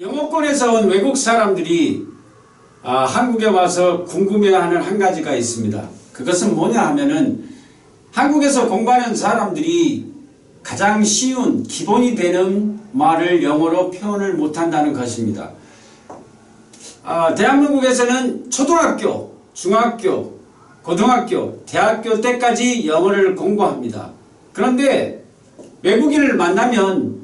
영어권에서 온 외국 사람들이 아, 한국에 와서 궁금해하는 한 가지가 있습니다. 그것은 뭐냐 하면은 한국에서 공부하는 사람들이 가장 쉬운 기본이 되는 말을 영어로 표현을 못한다는 것입니다. 아, 대한민국에서는 초등학교, 중학교, 고등학교, 대학교 때까지 영어를 공부합니다. 그런데 외국인을 만나면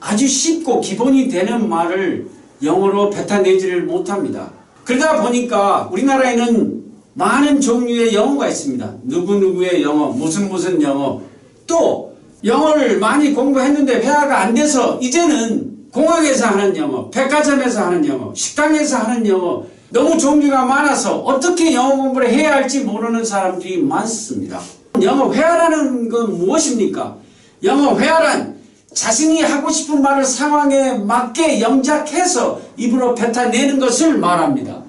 아주 쉽고 기본이 되는 말을 영어로 뱉어내지를 못합니다. 그러다 보니까 우리나라에는 많은 종류의 영어가 있습니다. 누구누구의 영어, 무슨 무슨 영어. 또 영어를 많이 공부했는데 회화가 안 돼서 이제는 공항에서 하는 영어, 백화점에서 하는 영어, 식당에서 하는 영어 너무 종류가 많아서 어떻게 영어 공부를 해야 할지 모르는 사람들이 많습니다. 영어 회화라는 건 무엇입니까? 영어 회화란 자신이 하고 싶은 말을 상황에 맞게 영작해서 입으로 뱉어내는 것을 말합니다.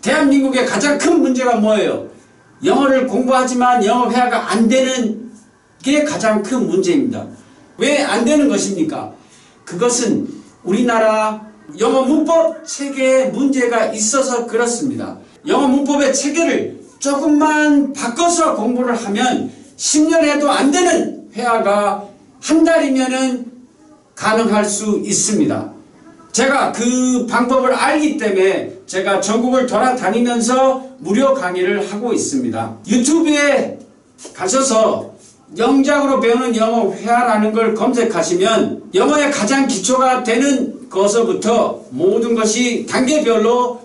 대한민국의 가장 큰 문제가 뭐예요? 영어를 공부하지만 영어 회화가 안 되는 게 가장 큰 문제입니다. 왜 안 되는 것입니까? 그것은 우리나라 영어 문법 체계에 문제가 있어서 그렇습니다. 영어 문법의 체계를 조금만 바꿔서 공부를 하면 10년 해도 안 되는 회화가 한 달이면은 가능할 수 있습니다. 제가 그 방법을 알기 때문에 제가 전국을 돌아다니면서 무료 강의를 하고 있습니다. 유튜브에 가셔서 영장으로 배우는 영어 회화라는 걸 검색하시면 영어의 가장 기초가 되는 것서부터 모든 것이 단계별로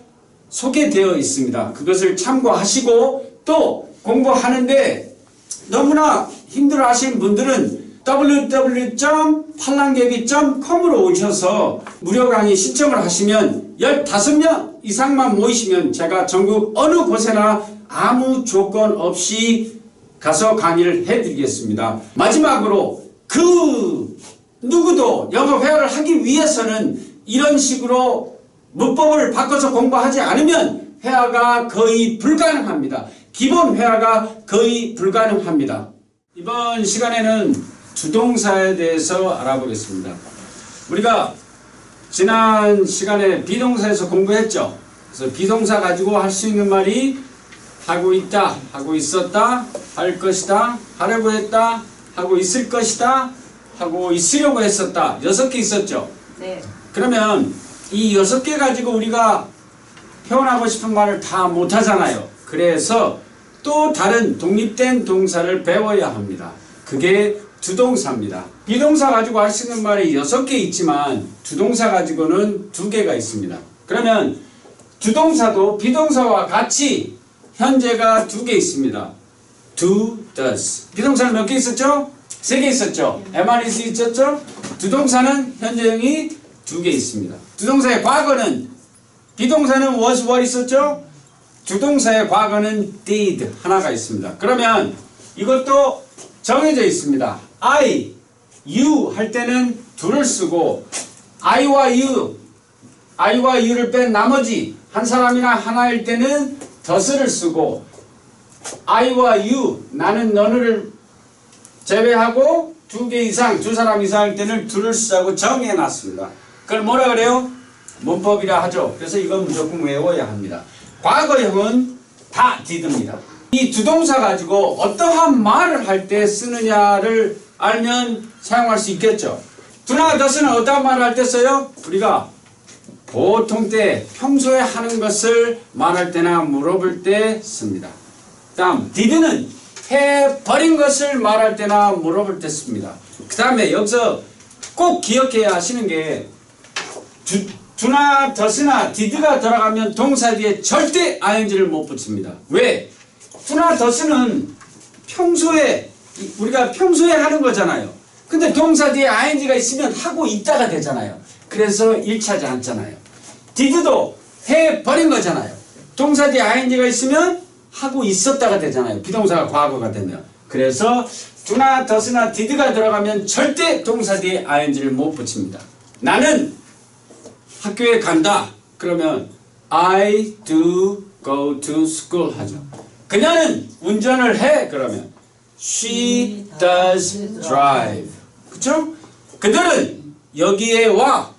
소개되어 있습니다. 그것을 참고하시고 또 공부하는데 너무나 힘들어 하시는 분들은 www.팔랑개비.com으로 오셔서 무료 강의 신청을 하시면 15명 이상만 모이시면 제가 전국 어느 곳에나 아무 조건 없이 가서 강의를 해드리겠습니다. 마지막으로 그 누구도 영어 회화를 하기 위해서는 이런 식으로 문법을 바꿔서 공부하지 않으면 회화가 거의 불가능합니다. 기본 회화가 거의 불가능합니다. 이번 시간에는 주동사에 대해서 알아보겠습니다. 우리가 지난 시간에 비동사에서 공부했죠. 그래서 비동사 가지고 할 수 있는 말이 하고 있다, 하고 있었다, 할 것이다, 하려고 했다, 하고 있을 것이다, 하고 있으려고 했었다. 여섯 개 있었죠. 네. 그러면 이 여섯 개 가지고 우리가 표현하고 싶은 말을 다 못하잖아요. 그래서 또 다른 독립된 동사를 배워야 합니다. 그게 주동사입니다. 비동사 가지고 할 수 있는 말이 여섯 개 있지만 주동사 가지고는 두 개가 있습니다. 그러면 주동사도 비동사와 같이 현재가 두개 있습니다. do, does. 비동사는 몇 개 있었죠? 세개 있었죠? MREC 있었죠? 주동사는 현재형이 두개 있습니다. 주동사의 과거는 비동사는 was, what 있었죠? 주동사의 과거는 did 하나가 있습니다. 그러면 이것도 정해져 있습니다. I, you 할 때는 do를 쓰고 I와 you, I와 you를 뺀 나머지 한 사람이나 하나일 때는 does를 쓰고 I와 you, 나는 너를 제외하고 두 개 이상, 두 사람 이상일 때는 do를 쓰자고 정해놨습니다. 그걸 뭐라 그래요? 문법이라 하죠. 그래서 이건 무조건 외워야 합니다. 과거형은 다 did입니다. 이 주동사 가지고 어떠한 말을 할 때 쓰느냐를 알면 사용할 수 있겠죠. 두나 더스는 어떠한 말을 할 때 써요? 우리가 보통 때 평소에 하는 것을 말할 때나 물어볼 때 씁니다. 다음 did는 해버린 것을 말할 때나 물어볼 때 씁니다. 그 다음에 여기서 꼭 기억해야 하시는 게 주, 두나 더스나 did가 들어가면 동사 뒤에 절대 ing를 못 붙입니다. 왜? 두나 더스는 평소에 이- 우리가 평소에 하는 거잖아요. 근데 동사 뒤에 ing가 있으면 하고 있다가 되잖아요. 그래서 일치하지 않잖아요. did도 해버린 거잖아요. 동사 뒤에 ing가 있으면 하고 있었다가 되잖아요. 비동사가 과거가 되면. 그래서 두나 더스나 did가 들어가면 절대 동사 뒤에 ing를 못 붙입니다. 나는 학교에 간다. 그러면 I do go to school 하죠. 그녀는 운전을 해. 그러면 she does drive. 그쵸? 그들은 여기에 와.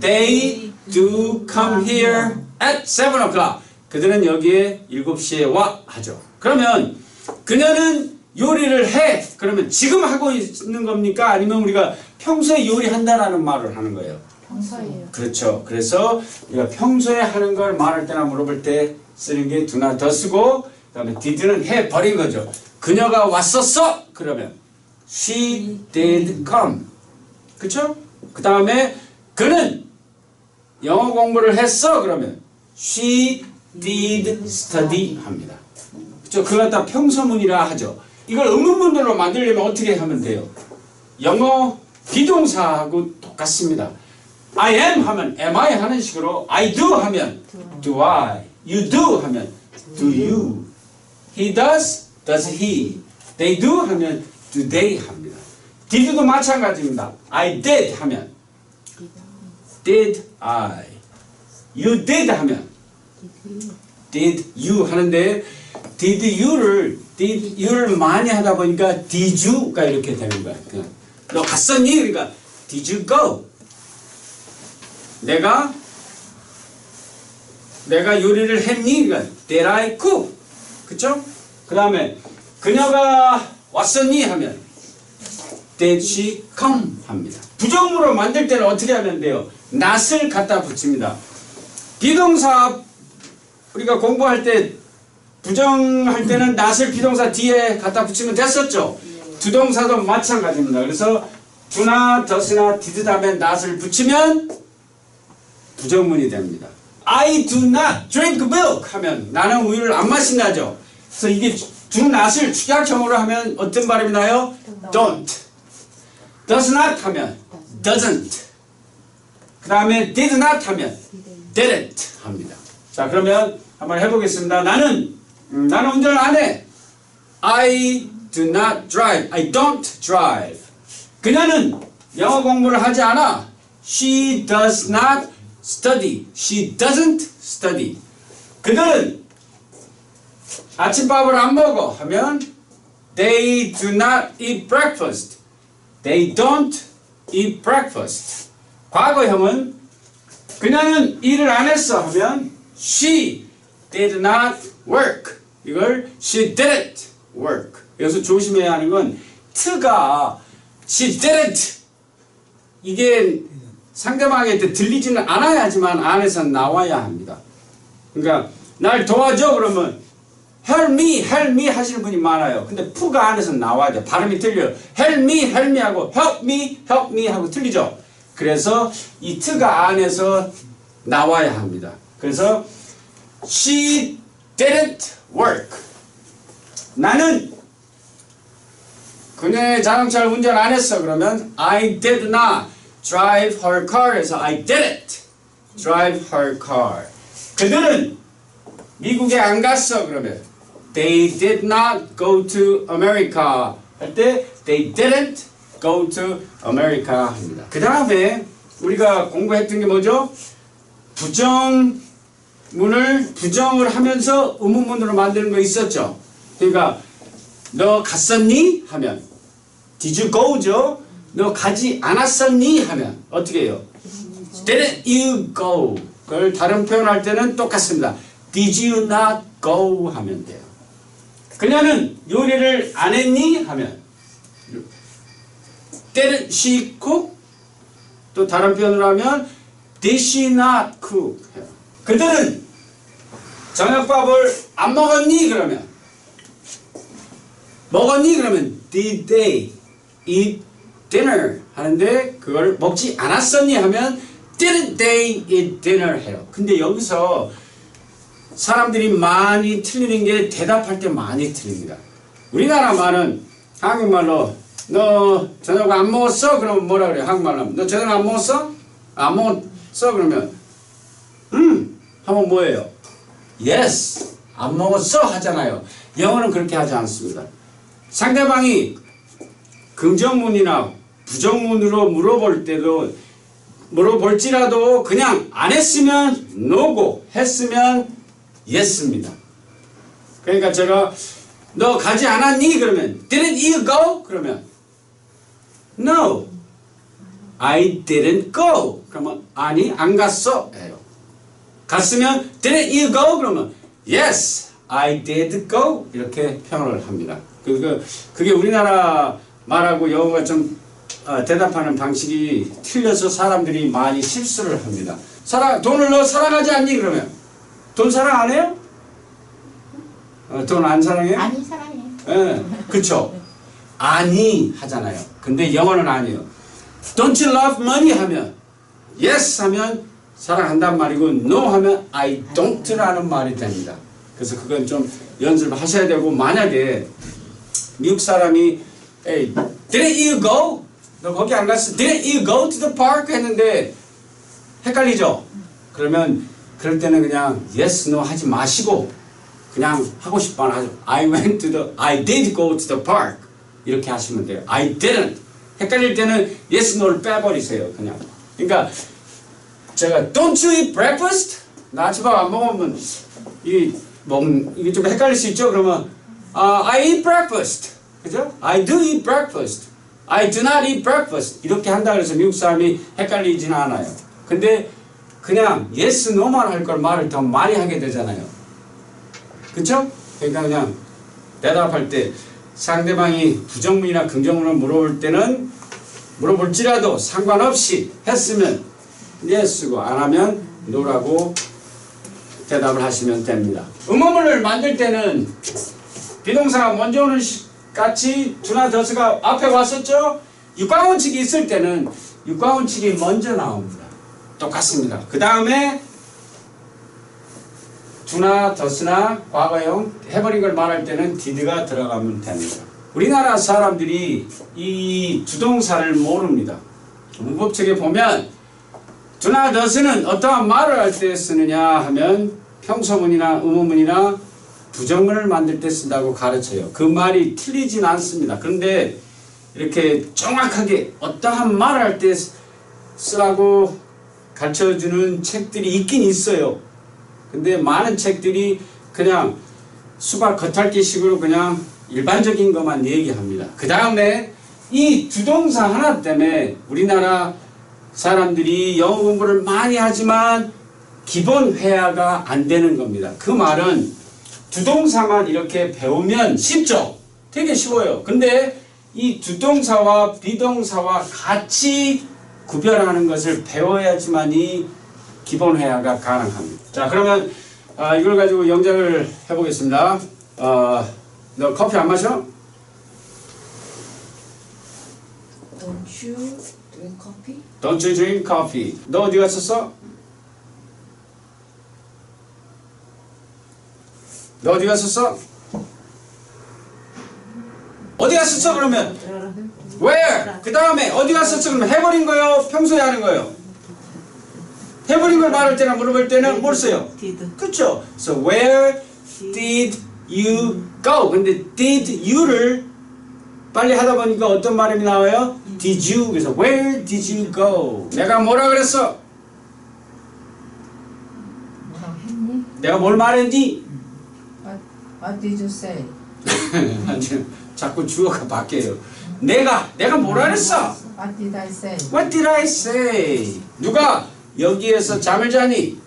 They do come here at 7 o'clock. 그들은 여기에 7시에 와 하죠. 그러면 그녀는 요리를 해. 그러면 지금 하고 있는 겁니까? 아니면 우리가 평소에 요리한다라는 말을 하는 거예요. 평소예요. 그렇죠. 그래서 우리가 평소에 하는 걸 말할 때나 물어볼 때 쓰는 게 do나 더 쓰고 그다음에 did는 해 버린 거죠. 그녀가 왔었어. 그러면 she did come. 그렇죠? 그다음에 그는 영어 공부를 했어. 그러면 she did study 합니다. 그렇죠? 그걸 갖다 평서문이라 하죠. 이걸 의문문으로 만들려면 어떻게 하면 돼요? 영어 비동사하고 똑같습니다. I am 하면 am I 하는 식으로 I do 하면 do I you do 하면 do you he does does he they do 하면 do they 합니다. did도 마찬가지입니다. I did 하면 did I you did 하면 did you 하는데 did you를 did you를 많이 하다 보니까 did you가 이렇게 되는 거야. 그냥 너 갔었니? 그러니까 did you go? 내가 내가 요리를 했니? 그러니까 did I cook? 그쵸? 그 다음에 그녀가 왔었니? 하면 did she come? 합니다. 부정으로 만들 때는 어떻게 하면 돼요? not을 갖다 붙입니다. 비동사 우리가 공부할 때 부정할 때는 not을 비동사 뒤에 갖다 붙이면 됐었죠. 두 동사도 마찬가지입니다. 그래서 do나 does나 did 다음에 not을 붙이면 부정문이 됩니다. I do not drink milk 하면 나는 우유를 안 마신다죠. 그래서 이게 do not을 축약형으로 하면 어떤 발음이 나요? don't. does not 하면 doesn't. 그 다음에 did not 하면 didn't 합니다. 자 그러면 한번 해보겠습니다. 나는 음, 나는 운전을 안 해. I do not drive. I don't drive. 그녀는 영어 공부를 하지 않아. She does not study. She doesn't study. 그들은 아침밥을 안 먹어 하면 they do not eat breakfast. They don't eat breakfast. 과거형은 그녀는 일을 안 했어 하면 she did not work. 이걸 she didn't work. 여기서 조심해야 하는 건 t가 she didn't 이게 상대방한테 들리지는 않아야지만 안에서 나와야 합니다. 그러니까 날 도와줘 그러면 help me 하시는 분이 많아요. 근데 푸가 안에서 나와야 돼. 발음이 틀려요. help me 하고 help me 하고 틀리죠. 그래서 이 트가 안에서 나와야 합니다. 그래서 she didn't work. 나는 그녀의 자동차를 운전 안 했어. 그러면 I did not drive her car. 해서 I didn't drive her car. 그들은 미국에 안 갔어. 그러면 they did not go to America. 할 때 they didn't go to America 합니다. 그 다음에 우리가 공부했던 게 뭐죠? 부정문을 부정을 하면서 의문문으로 만드는 거 있었죠. 그러니까 너 갔었니? 하면 Did you go죠? 너 가지 않았었니? 하면 어떻게 해요? Didn't you go? 그걸 다른 표현할 때는 똑같습니다. Did you not go? 하면 돼요. 그녀는 요리를 안 했니? 하면 Didn't she cook? 또 다른 표현으로 하면 Did she not cook? 해요. 그들은 저녁밥을 안 먹었니? 그러면 먹었니? 그러면 Did they eat dinner? 하는데 그걸 먹지 않았었니? 하면 Didn't they eat dinner? 해요. 근데 여기서 사람들이 많이 틀리는 게 대답할 때 많이 틀립니다. 우리나라 말은 한국말로 너 저녁 안 먹었어? 그러면 뭐라 그래? 한국말로 너 저녁 안 먹었어? 안 먹었어? 그러면 음 하면 뭐예요? Yes 안 먹었어? 하잖아요. 영어는 그렇게 하지 않습니다. 상대방이 긍정문이나 부정문으로 물어볼 때도 물어볼지라도 그냥 안 했으면 no고 했으면 yes입니다. 그러니까 제가 너 가지 않았니? 그러면 didn't you go? 그러면 no. I didn't go. 그러면 아니 안 갔어. 예요. 갔으면 didn't you go? 그러면 yes, I did go. 이렇게 표현을 합니다. 그, 그, 그게 우리나라 말하고 영어가 좀 어, 대답하는 방식이 틀려서 사람들이 많이 실수를 합니다. 사랑, 돈을 너 사랑하지 않니? 그러면 돈 사랑 안 해요? 어, 돈안 사랑해요? 아니 사랑해. 예, 그쵸. 아니 하잖아요. 근데 영어는 아니에요. Don't you love money 하면 yes 하면 사랑한단 말이고 no 하면 I don't라는 말이 됩니다. 그래서 그건 좀 연습하셔야 되고 만약에 미국 사람이 hey, didn't you go? 너 거기 안 갔어? Didn't you go to the park? 했는데 헷갈리죠? 그러면 그럴 때는 그냥 yes, no 하지 마시고 그냥 하고 싶어 하죠. I went to the, I did go to the park. 이렇게 하시면 돼요. I didn't. 헷갈릴 때는 yes, no를 빼버리세요. 그냥. 그러니까 제가 don't you eat breakfast? 나 아침밥 안 먹으면 이 먹, 이게 좀 헷갈릴 수 있죠. 그러면 아, I eat breakfast. 그죠? I do eat breakfast. I do not eat breakfast. 이렇게 한다 그래서 미국 사람이 헷갈리지는 않아요. 근데 그냥 yes, no만 할 걸 말을 더 많이 하게 되잖아요. 그쵸? 그러니까 그냥 대답할 때 상대방이 부정문이나 긍정문을 물어볼 때는 물어볼지라도 상관없이 했으면 yes고 안 하면 no라고 대답을 하시면 됩니다. 음어문을 만들 때는 비동사가 먼저 오는 시- 같이 두나 더스가 앞에 왔었죠? 육가원칙이 있을 때는 육가원칙이 먼저 나옵니다. 똑같습니다. 그 다음에 두나 더스나 과거형 해버린 걸 말할 때는 did가 들어가면 됩니다. 우리나라 사람들이 이 주동사를 모릅니다. 문법책에 보면 두나 더스는 어떠한 말을 할 때 쓰느냐 하면 평소문이나 의문문이나 부정문을 만들 때 쓴다고 가르쳐요. 그 말이 틀리진 않습니다. 그런데 이렇게 정확하게 어떠한 말을 할 때 쓰라고 가르쳐주는 책들이 있긴 있어요. 근데 많은 책들이 그냥 수박 겉핥기 식으로 그냥 일반적인 것만 얘기합니다. 그 다음에 이 주동사 하나 때문에 우리나라 사람들이 영어 공부를 많이 하지만 기본 회화가 안 되는 겁니다. 그 말은 주동사만 이렇게 배우면 쉽죠? 되게 쉬워요. 근데 이 주동사와 비동사와 같이 구별하는 것을 배워야지만이 기본 회화가 가능합니다. 자, 그러면 아, 이걸 가지고 영작을 해보겠습니다. 어, 너 커피 안 마셔? Don't you drink coffee? Don't you drink coffee? 너 어디 갔었어? 너 어디 갔었어? 어디 갔었어 그러면? Where? 그 다음에 어디 갔었어 그러면 해버린 거요? 평소에 하는 거요? 해버린 걸 말할 때나 물어볼 때는 뭘 써요? did 그쵸? So where did you go? 근데 did you를 빨리 하다 보니까 어떤 말이 나와요? Did you? 그래서 where did you go? 내가 뭐라 그랬어? 내가 뭘 말했니? What, what did you say? 자꾸 주어가 바뀌어요. 내가 내가 뭐라 그랬어? What did I say? What did I say? 누가 여기에서 잠을 자니?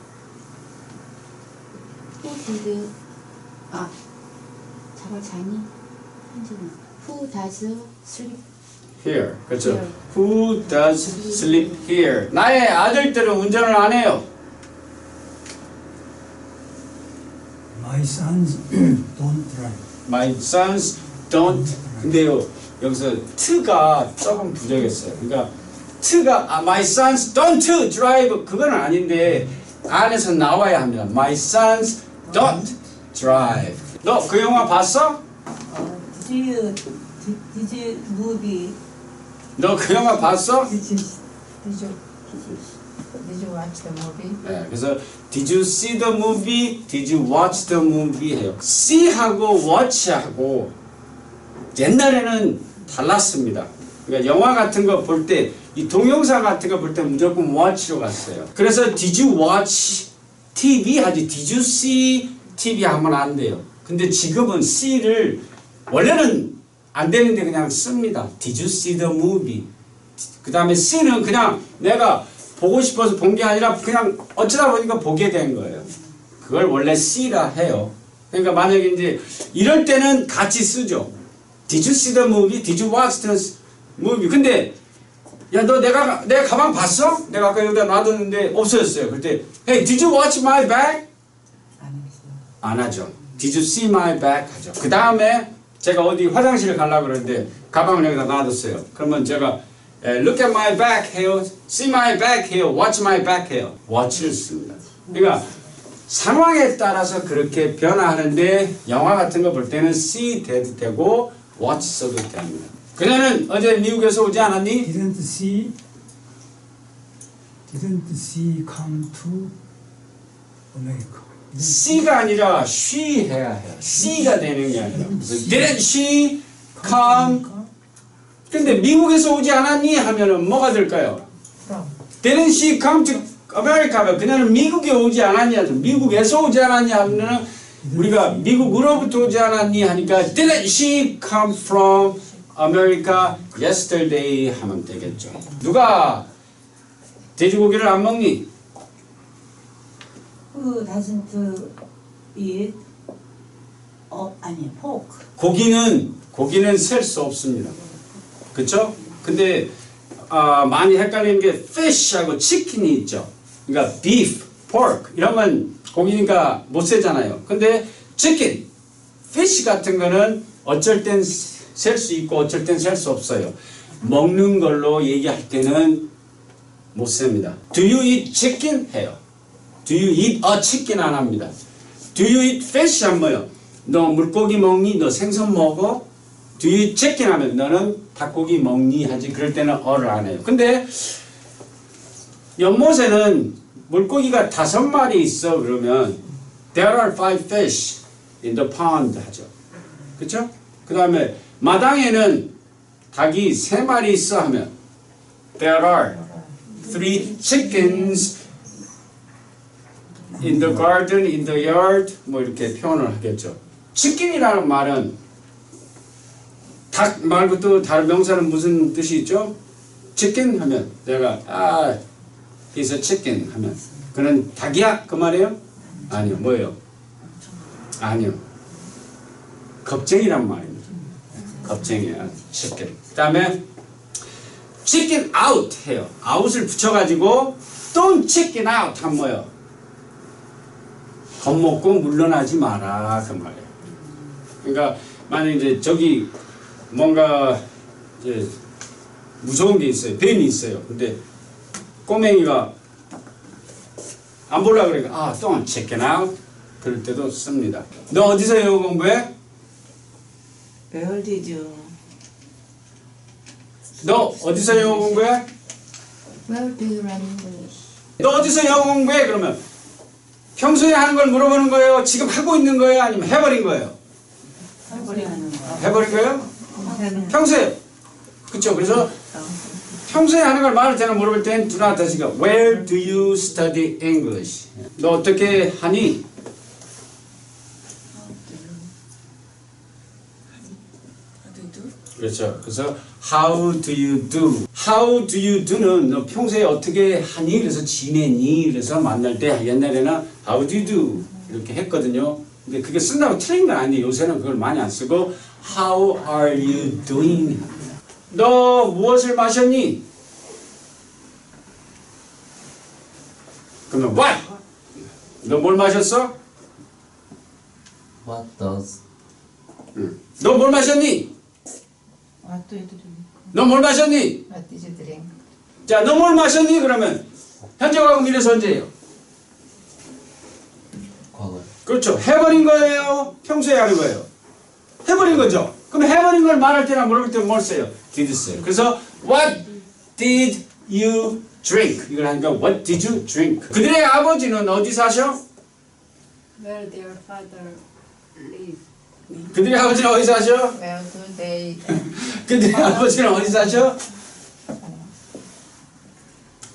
Who did 아 잠을 자니? 한지는 Who does sleep? Here. 그렇죠. Here. Who does sleep here? 나의 아들들은 운전을 안 해요. My sons don't drive. My sons don't. 근데요 여기서 t가 조금 부족했어요. 그러니까 t가 아, my sons don't drive 그건 아닌데 안에서 나와야 합니다. My sons don't drive. 너 그 영화 봤어? 어, did you did, did you movie? 너 그 영화 봤어? Did you did you did you watch the movie? 네, 그래서 Did you see the movie? Did you watch the movie? 해요. see하고 watch하고 옛날에는 달랐습니다. 그러니까 영화 같은 거 볼 때 이 동영상 같은 거 볼 때 무조건 watch로 갔어요. 그래서 Did you watch TV 하지 Did you see TV 하면 안 돼요. 근데 지금은 see를 원래는 안 되는데 그냥 씁니다. Did you see the movie? 그 다음에 C는 그냥 내가 보고 싶어서 본 게 아니라 그냥 어쩌다 보니까 보게 된 거예요. 그걸 원래 C라 해요. 그러니까 만약에 이제 이럴 때는 같이 쓰죠. Did you see the movie? Did you watch the movie? 근데 야 너 내가 내 가방 봤어? 내가 아까 여기다 놔뒀는데 없어졌어요. 그때 Hey, did you watch my bag? 안 했어요. 안 하죠. Did you see my bag? 하죠. 그 다음에 제가 어디 화장실을 가려고 그러는데 가방을 여기다 놔뒀어요. 그러면 제가 에, Look at my bag 해요. See my bag 해요. Watch my bag 해요. Watch를 씁니다. 그러니까 상황에 따라서 그렇게 변화하는데 영화 같은 거 볼 때는 see 돼도 되고 watch 써도 됩니다. 그녀는 어제 미국에서 오지 않았니? Didn't see didn't see come to America. C가 아니라 she 해야 해요. C가 되는 게 아니라. 그래서 Didn't she come? 근데 미국에서 오지 않았니? 하면은 뭐가 될까요? Didn't she come to America? 그녀는 미국에 오지 않았냐? 미국에서 오지 않았냐? 하면은 우리가 미국으로부터 오지 않았니? 하니까 Didn't she come from America yesterday? 하면 되겠죠. 누가 돼지고기를 안 먹니? who doesn't eat 어 아니 pork 고기는 고기는 셀 수 없습니다. 그렇죠? 근데 아, 많이 헷갈리는 게 fish하고 chicken이 있죠. 그러니까 beef, pork 이런 건 고기니까 못 세잖아요. 근데 chicken, fish 같은 거는 어쩔 땐 셀 수 있고 어쩔 땐 셀 수 없어요. 먹는 걸로 얘기할 때는 못 셉니다. Do you eat chicken? 해요. Do you eat a chicken? 안 합니다. Do you eat fish? 하면 뭐요? 너 물고기 먹니? 너 생선 먹어? Do you eat chicken? 하면 너는 닭고기 먹니? 하지. 그럴 때는 어를 안 해요. 근데 연못에는 물고기가 다섯 마리 있어 그러면 There are five fish in the pond 하죠. 그쵸? 그 다음에 마당에는 닭이 세 마리 있어 하면 There are three chickens in the garden, in the yard 뭐 이렇게 표현을 하겠죠. 치킨이라는 말은 닭 말고 또 다른 명사는 무슨 뜻이 있죠? 치킨 하면 내가 아 a chicken 하면 그는 닭이야 그 말이에요? 아니요 뭐예요? 아니요 겁쟁이란 말입니다. 겁쟁이야 치킨. 그다음에 chicken out 해요. out을 붙여가지고 don't chicken out 하면 뭐예요? 겁먹고 물러나지 마라 그 말이에요. 그러니까 만약 이제 저기 뭔가 이제 무서운 게 있어요. 뱀이 있어요. 근데 꼬맹이가 안 볼라 그러니까 아, don't check it out. 그럴 때도 씁니다. 너 어디서 영어 공부해? where did you 너 어디서 영어 공부해? Where do you learn English? 너 어디서 영어 공부해? 그러면 평소에 하는 걸 물어보는 거예요? 지금 하고 있는 거예요? 아니면 해버린 거예요? 해버린 거예요? 평소에는 평소에 그쵸 그래서 평소에 하는 걸 말할 때는 물어볼 땐 not does가 Where do you study English? 너 어떻게 하니? 그렇죠. 그래서 how do you do? how do you do는 너 평소에 어떻게 하니? 그래서 지내니? 그래서 만날 때 옛날에는 how do you do? 이렇게 했거든요. 근데 그게 쓴다고 틀린 건 아니에요. 요새는 그걸 많이 안 쓰고 how are you doing? 너 무엇을 마셨니? 그러면 what? 너 뭘 마셨어? What does 너뭘 마셨니? what do you drink 너뭘 마셨니? what did you drink 자, 너 뭘 마셨니? 그러면 현재하고 미래서 언제예요? 과거요? 그렇죠. 해버린 거예요? 평소에 하는 거예요? 해버린 거죠. 그럼 해버린 걸 말할 때나 물어볼 때뭘 써요? did 써요. 그래서 what did you drink? 이걸 하니까 what did you drink? 그들의 아버지는 어디 사셔? Where their father live? 그들의 아버지는 어디 사셔? where do they 그들의 아버지는 어디 사셔?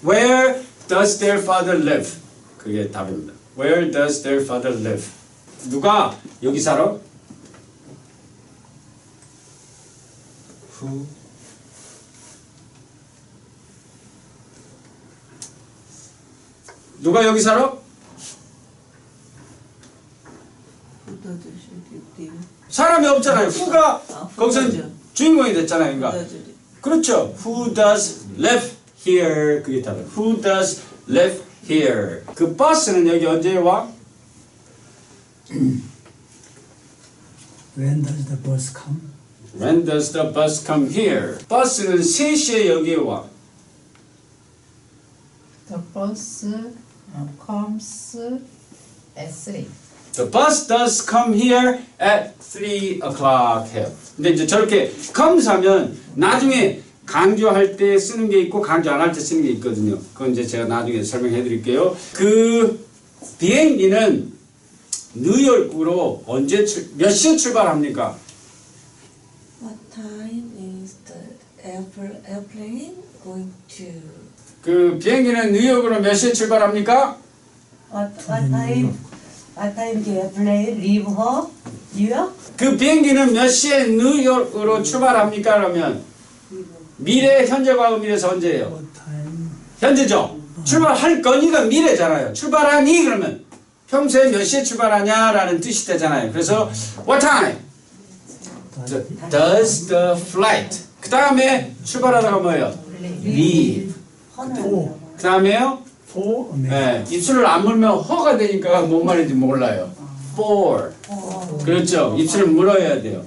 Where does their father live? 그게 답입니다. Where does their father live? 누가 여기 살아? 두, 누가 여기 살아? 사람이 없잖아요. 후가 거기서 주인공이 됐잖아요. 그러니까. 그렇죠. Who does left here? 그게 다 Who does left here? 그 버스는 여기 언제 와? When does the bus come? When does the bus come here? 버스는 3시에 여기에 와. The bus uh, comes at three. The bus does come here at 3 o'clock here. 근데 이제 저렇게 comes 하면 나중에 강조할 때 쓰는 게 있고 강조 안 할 때 쓰는 게 있거든요. 그건 이제 제가 나중에 설명해 드릴게요. 그 비행기는 뉴욕으로 언제 출, 몇 시에 출발합니까? What time is the airpl- airplane going to? 그 비행기는 뉴욕으로 몇 시에 출발합니까? What, what time? What time the airplane leave home? York? 그 비행기는 몇 시에 뉴욕으로 출발합니까? 그러면 미래, 현재, 과거, 미래에서 언제예요? What time? 현재죠. 출발할 거니가 미래잖아요. 출발하니 그러면 평소에 몇 시에 출발하냐라는 뜻이 되잖아요. 그래서 what time does the flight? 그 다음에 출발하다가 뭐예요? leave. 그 다음에요? For America. 네, 입술을 안 물면 허가 되니까 뭔 말인지 몰라요. for. 그렇죠. 입술을 물어야 돼요.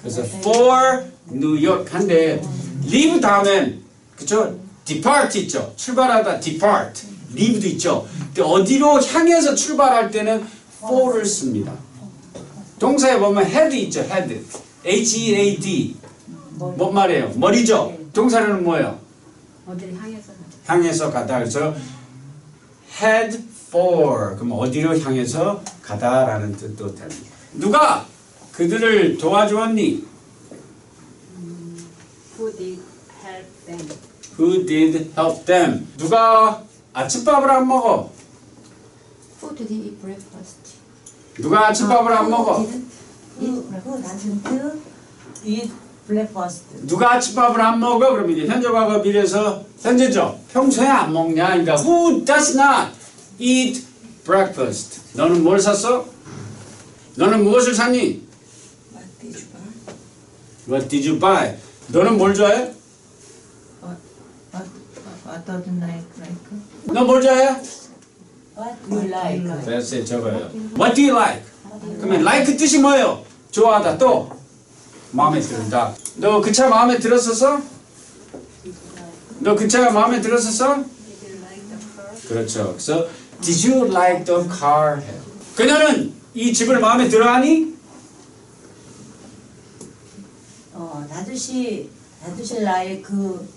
그래서 for New York 한데 leave 다음엔 그쵸? depart 있죠. 출발하다 depart. leave도 있죠. 근데 어디로 향해서 출발할 때는 for를 씁니다. 동사에 보면 head 있죠. head. H-E-A-D. 뭔 말이에요? 머리죠. 동사는 뭐예요? 어디를 향해서 향해서 가다. 그래서 head for. 그럼 어디로 향해서 가다라는 뜻도 됩니다. 누가 그들을 도와주었니? Who did help them? Who did help them? 누가 아침밥을 안 먹어? Who did eat breakfast? 누가 아침밥을 안 먹어? Eat breakfast? 누가 아침밥을 안 먹어? 그러면 이제 현재 과거 미래에서 현재죠. 평소에 안 먹냐? 그러니까 who does not eat breakfast? 너는 뭘 샀어? 너는 무엇을 샀니? What did you buy? What did you buy? 너는 뭘 좋아해? What, what, what doesn't like, like? 너뭘 좋아해? What do you like? That's it, 저거요. What do you like? 그러면 like 뜻이 뭐예요? 좋아하다 또 마음에 든다. 너 그 차 마음에 들었었어? 너 그 차가 마음에 들었었어? 그렇죠. 그래서 Did you like the car? 그녀는 이 집을 마음에 들어하니? 어, 다두시, 다두시 like 그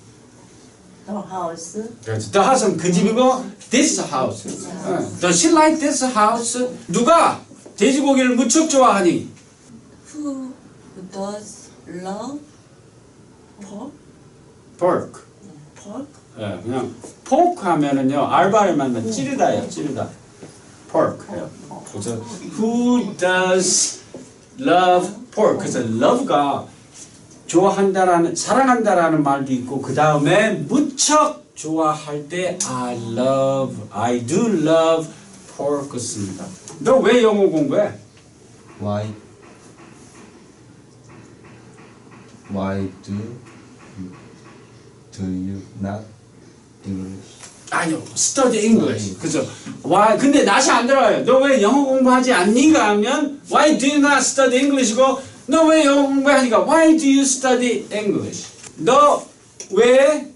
the house? 그렇죠. The house는 그 집이고 This house. 어. Does she like this house? 누가 돼지고기를 무척 좋아하니? Who does love pork? Pork. Pork? 예, 그냥 포크 하면은요 알바를만 찌르다예요 찌르다 pork예요. 그래서 who does love pork 그래서 love가 좋아한다라는 사랑한다라는 말도 있고 그 다음에 무척 좋아할 때 I love I do love pork 씁니다. 너 왜 영어 공부해? Why? Why do you, do you not English? 아니요, study English. 그죠? 와, 근데 낯이 안 들어요. 너 왜 영어 공부하지 않니가 하면 Why do you not study English고 너 왜 영어 공부하니까 Why do you study English? 너 왜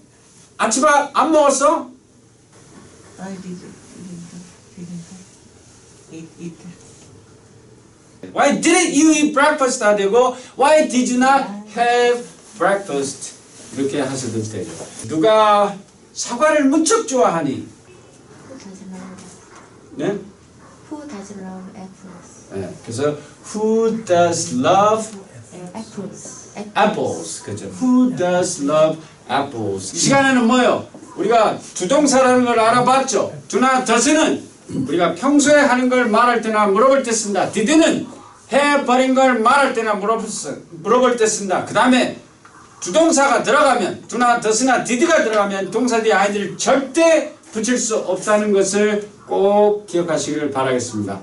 아침밥 안 먹었어? I did, didn't, didn't eat, eat. Why didn't you eat breakfast? 다 되고 Why did you not have breakfast? 이렇게 하셔도 되죠. 누가 사과를 무척 좋아하니? Who does love? 네? Who does love apples? 네. 그래서 Who does love Apples. apples. 그죠? Who does love apples? 이 시간에는 뭐요? 우리가 주동사라는 걸 알아봤죠? do나 does는 우리가 평소에 하는 걸 말할 때나 물어볼 때 쓴다. did는 해버린 걸 말할 때나 물어볼, 때 쓴다. 그 다음에 주동사가 들어가면 do나 does나 did가 들어가면 동사 뒤에 아이들 절대 붙일 수 없다는 것을 꼭 기억하시기를 바라겠습니다.